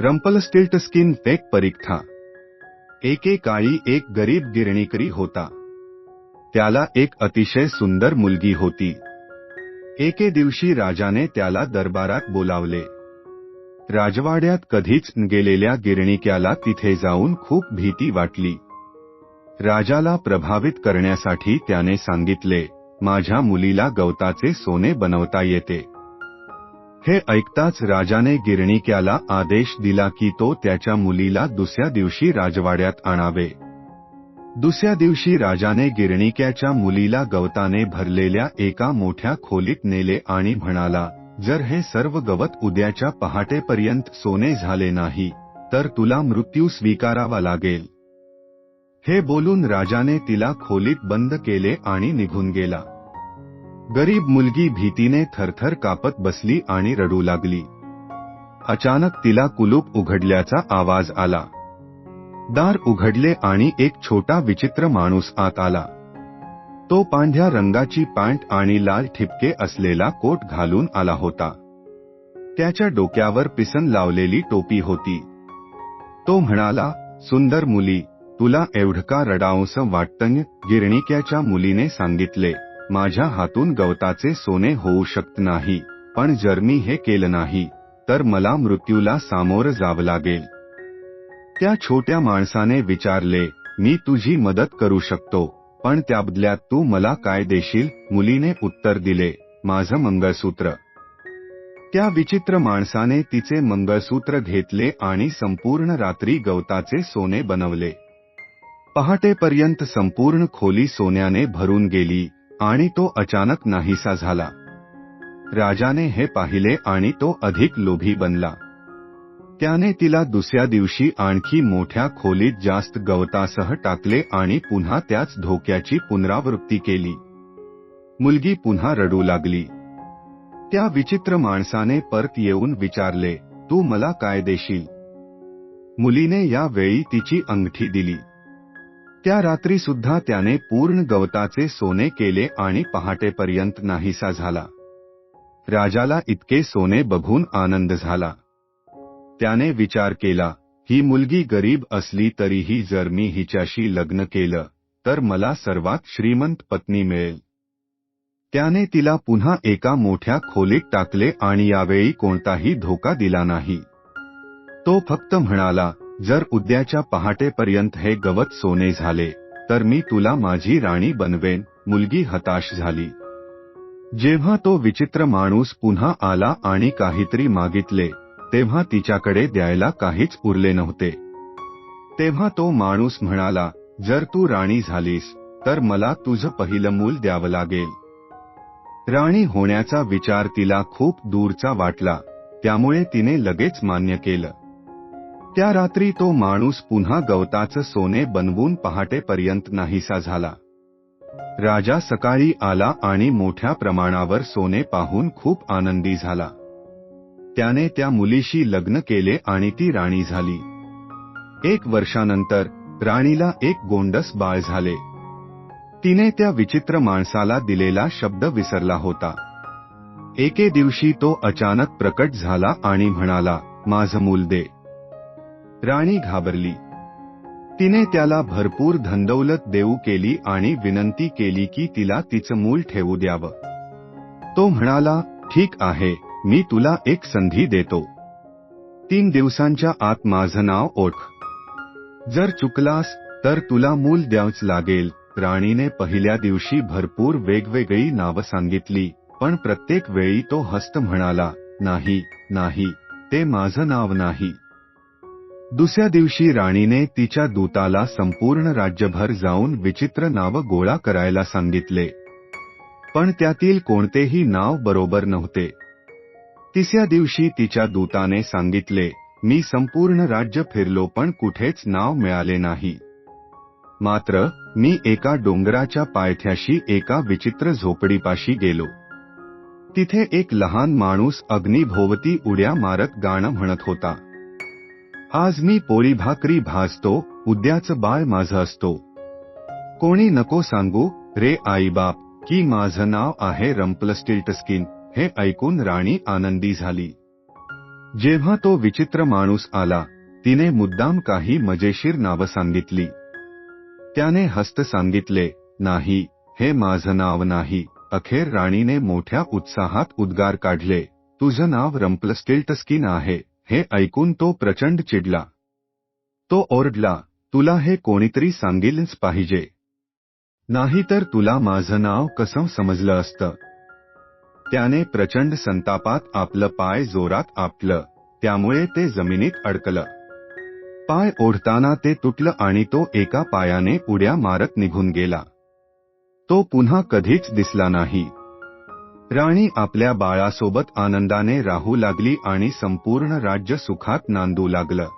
रंपलस्टिल्टस्किन एक परीक्षा एकेकाळी एक गरीब गिरणीकरी होता. त्याला एक अतिशय सुंदर मुलगी होती. एके दिवशी राजाने त्याला दरबारात बोलावले. राजवाड्यात कधीच गेलेल्या गिरणीक्याला तिथे जाऊन खूप भीती वाटली. राजाला प्रभावित करण्यासाठी त्याने सांगितले माझ्या मुलीला गवताचे सोने बनवता येते. हे ऐकताच राजाने गिरणिक्याला आदेश दिला की तो त्याच्या मुलीला दुसऱ्या दिवशी राजवाड्यात आणावे. दुसऱ्या दिवशी राजाने गिरणिक्याच्या मुलीला गवताने भरलेल्या एका मोठ्या खोलीत नेले आणि म्हणाला जर हे सर्व गवत उद्याच्या पहाटेपर्यंत सोने झाले नाही तर तुला मृत्यू स्वीकारावा लागेल. हे बोलून राजाने तिला खोलीत बंद केले आणि निघून गेला. गरीब मुलगी भीतीने थरथर कापत बसली आणि रडू लागली. अचानक तिला कुलूप उघडल्याचा आवाज आला. दार उघडले आणि एक छोटा विचित्र माणूस आत आला. तो पांढऱ्या रंगाची पॅन्ट आणि लाल ठिपके असलेला कोट घालून आला होता. त्याच्या डोक्यावर पिसन लावलेली टोपी होती. तो म्हणाला सुंदर मुली तुला एवढका रडावंस वाटतं गिरणिक्याच्या मुलीने सांगितले. माझ्या हातून गवताचे सोने होऊ शकत नाही पण जर मी हे केलं नाही तर मला मृत्यूला सामोरं जावं लागेल. त्या छोट्या माणसाने विचारले मी तुझी मदत करू शकतो पण त्याबदल्यात तू मला काय देशील? मुलीने उत्तर दिले माझं मंगळसूत्र. त्या विचित्र माणसाने तिचे मंगळसूत्र घेतले आणि संपूर्ण रात्री गवताचे सोने बनवले. पहाटेपर्यंत संपूर्ण खोली सोन्याने भरून गेली. आणि तो अचानक नाहीसा झाला. राजाने हे पाहिले आणि तो अधिक लोभी बनला. त्याने तिला दुसऱ्या दिवशी आणखी मोठ्या खोलीत जास्त गवतासह टाकले आणि पुन्हा त्याच धोक्याची पुनरावृत्ती केली. मुलगी पुन्हा रडू लागली. त्या विचित्र माणसाने परत येऊन विचारले तू मला काय देशील? मुलीने यावेळी तिची अंगठी दिली. त्या रात्री सुद्धा त्याने पूर्ण गवताचे सोने केले आणि पहाटेपर्यंत नाहीसा झाला. राजाला इतके सोने बघून आनंद झाला. त्याने विचार केला ही मुलगी गरीब असली तरीही जर मी हिच्याशी लग्न केलं तर मला सर्वात श्रीमंत पत्नी मिळेल. त्याने तिला पुन्हा एका मोठ्या खोलीत टाकले आणि यावेळी कोणताही धोका दिला नाही. तो फक्त म्हणाला जर उद्याच्या पहाटेपर्यंत हे गवत सोने झाले तर मी तुला माझी राणी बनवेन मुलगी हताश झाली. जेव्हा तो विचित्र माणूस पुन्हा आला आणि काहीतरी मागितले तेव्हा तिच्याकडे द्यायला काहीच उरले नव्हते. तेव्हा तो माणूस म्हणाला जर तू राणी झालीस तर मला तुझं पहिलं मूल द्यावं लागेल. राणी होण्याचा विचार तिला खूप दूरचा वाटला त्यामुळे तिने लगेच मान्य केलं. त्या रात्री तो माणूस पुन्हा गवताचं सोने बनवून पहाटेपर्यंत नाहीसा झाला. राजा सकाळी आला आणि मोठ्या प्रमाणावर सोने पाहून खूप आनंदी झाला. त्याने त्या मुलीशी लग्न केले आणि ती राणी झाली. एक वर्षानंतर राणीला एक गोंडस बाळ झाले. तिने त्या विचित्र माणसाला दिलेला शब्द विसरला होता. एके दिवशी तो अचानक प्रकट झाला आणि म्हणाला माझं मूल दे. राणी घाबरली. तिने त्याला भरपूर धनदौलत देऊ केली आणि विनंती केली की तिला तिचं मूल ठेवू द्यावं. तो म्हणाला ठीक आहे मी तुला एक संधी देतो. तीन दिवसांच्या आत माझं नाव ओळख. जर चुकलास तर तुला मूल द्यावच लागेल. राणीने पहिल्या दिवशी भरपूर वेगवेगळी नावं सांगितली पण प्रत्येक वेळी तो हस्त म्हणाला नाही नाही ते माझं नाव नाही. दुसऱ्या दिवशी राणीने तिच्या दूताला संपूर्ण राज्यभर जाऊन विचित्र नावं गोळा करायला सांगितले. पण त्यातील कोणतेही नाव बरोबर नव्हते. तिसऱ्या दिवशी तिच्या दूताने सांगितले मी संपूर्ण राज्य फिरलो पण कुठेच नाव मिळाले नाही. मात्र मी एका डोंगराच्या पायथ्याशी एका विचित्र झोपडीपाशी गेलो. तिथे एक लहान माणूस अग्निभोवती उड्या मारत गाणं म्हणत होता. आज मी पोळी भाकरी भाजतो उद्याचं बाळ माझं असतो. कोणी नको सांगू रे आईबाप की माझं नाव आहे रंपलस्टिल्टस्किन हे ऐकून राणी आनंदी झाली. जेव्हा तो विचित्र माणूस आला तिने मुद्दाम काही मजेशीर नावं सांगितली. त्याने हस्त सांगितले नाही हे माझं नाव नाही. अखेर राणीने मोठ्या उत्साहात उद्गार काढले तुझं नाव रंपलस्टेल्टस्किन आहे. हे ऐकून तो प्रचंड चिडला. तो ओरडला तुला हे कोणीतरी सांगिलच पाहिजे. नाहीतर तुला माझं नाव कसं समजलं असतं? त्याने प्रचंड संतापात आपलं पाय जोरात आपलं त्यामुळे ते जमिनीत अडकलं. पाय ओढताना ते तुटलं आणि तो एका पायाने उड्या मारत निघून गेला. तो पुन्हा कधीच दिसला नाही. राणी आपल्या बाळासोबत आनंदाने राहू लागली आणि संपूर्ण राज्य सुखात नांदू लागलं.